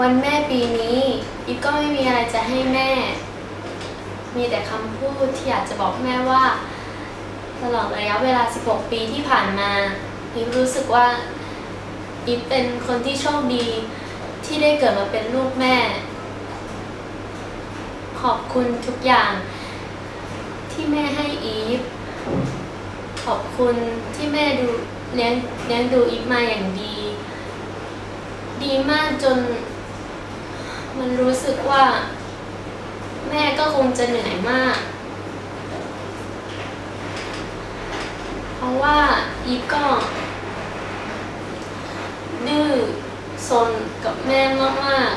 วันแม่ปีนี้อีฟก็ไม่มีอะไรจะให้แม่ มีแต่คำพูดที่อยากจะบอกแม่ว่า ตลอดระยะเวลา 16 ปีที่ผ่านมาอีฟรู้สึกว่าอีฟเป็นคนที่โชคดีที่ได้เกิดมาเป็นลูกแม่ ขอบคุณทุกอย่างที่แม่ให้อีฟขอบคุณที่แม่ดูเลี้ยงเลี้ยงดูอีฟมาอย่างดี ดีมากจน มันรู้สึกว่า แม่ก็คงจะเหนื่อยมาก เพราะว่าอีฟก็ ดื้อซนกับแม่มาก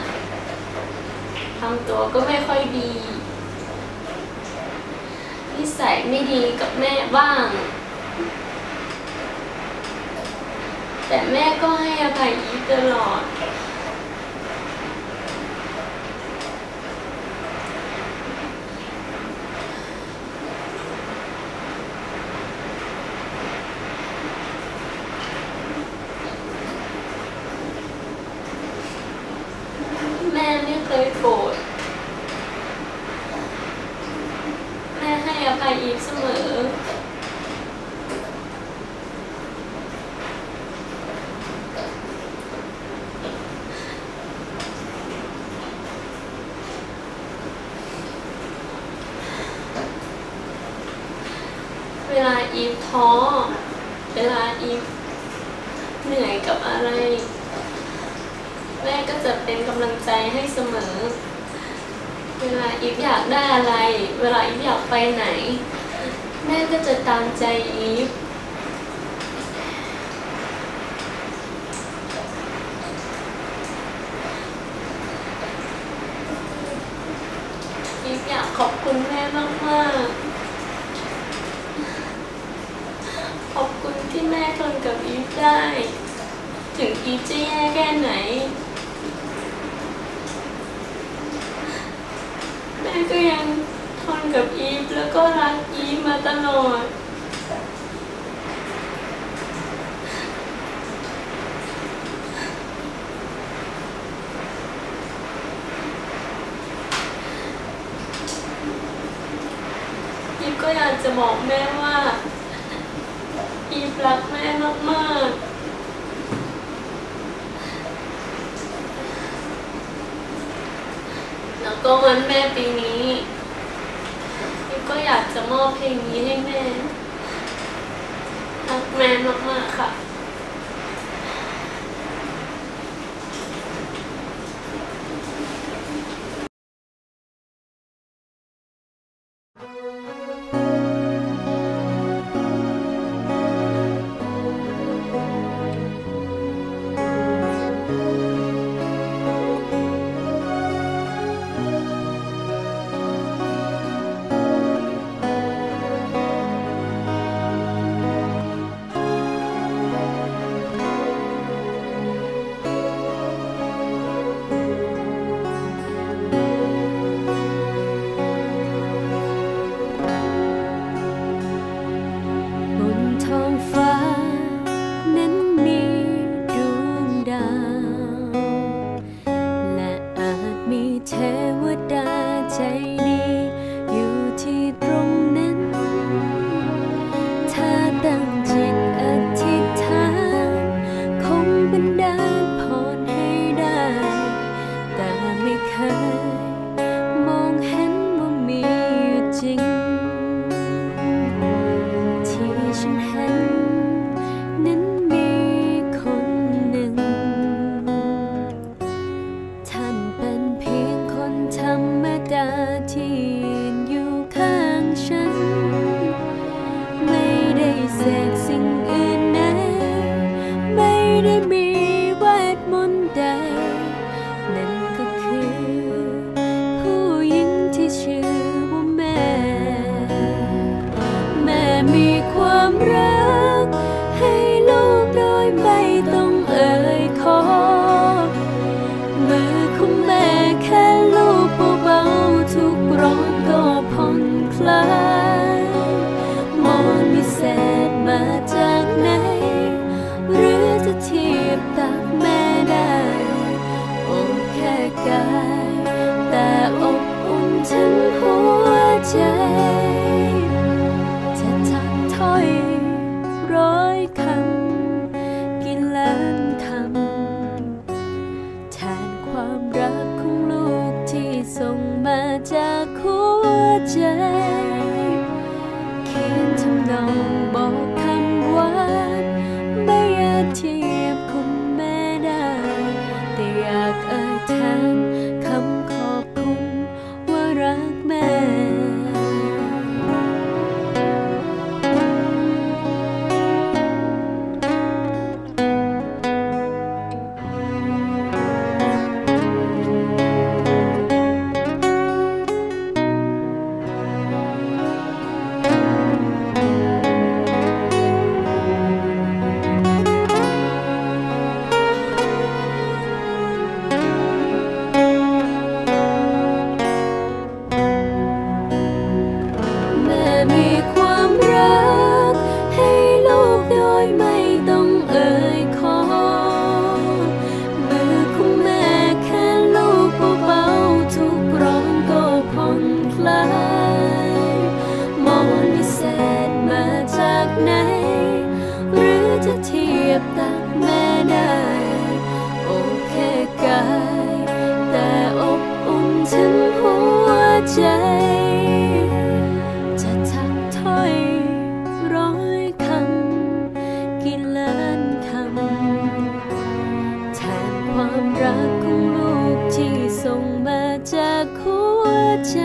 ๆทำตัวก็ไม่ค่อยดีนิสัยไม่ดีกับแม่บ้าง แต่แม่ก็ให้อภัยอีฟตลอด แม่ไม่ เคยโกรธแม่ให้อภัยอีฟเสมอ เวลาอีฟท้อ เวลาอีฟเหนื่อยกับอะไร แม่ก็จะเป็นกำลังใจให้เสมอ เวลาอีฟอยากได้อะไร เวลาอีฟอยากไปไหน แม่ก็จะตามใจอีฟอีฟอยากขอบคุณแม่มากๆขอบคุณที่แม่ทนกับอีฟได้ ถึงอีฟจะแย่แค่ไหน ม่ก็ยังทนกับอีฟแล้วก็รักอีฟมาตลอด อีฟก็อยากจะบอกแม่ว่า อีฟรักแม่มากๆ แล้ว ก็วันแม่ปีนี้ก็อยากจะมอบเพลงนี้ให้แม่รักแม่มากๆค่ะ「Tâm ในความรัก ให้ลูกโดยไม่ต้องเอ่ยขอ มือของแม่แค่ลูกเบาทุกร้อนก็ผ่อนคลายมองพิเศษมาจากไหน หรือจะเทียบตักแม่ได้โอเคกาย แต่อบอุ่ถึงหัวใจ ใจ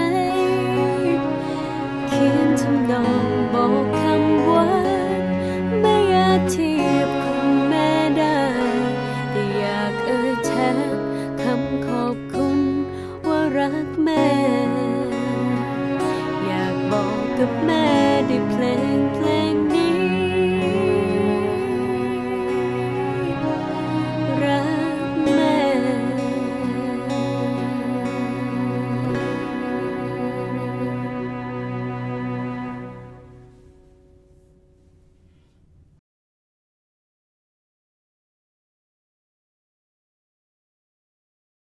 เขียนทำนองบอกคำว่าไม่อาจเทียบคุณแม่ได้ แต่อยากเอ่ยแทนคำขอบคุณว่ารักแม่ อยากบอกกับแม่ด้วยเพลงเพล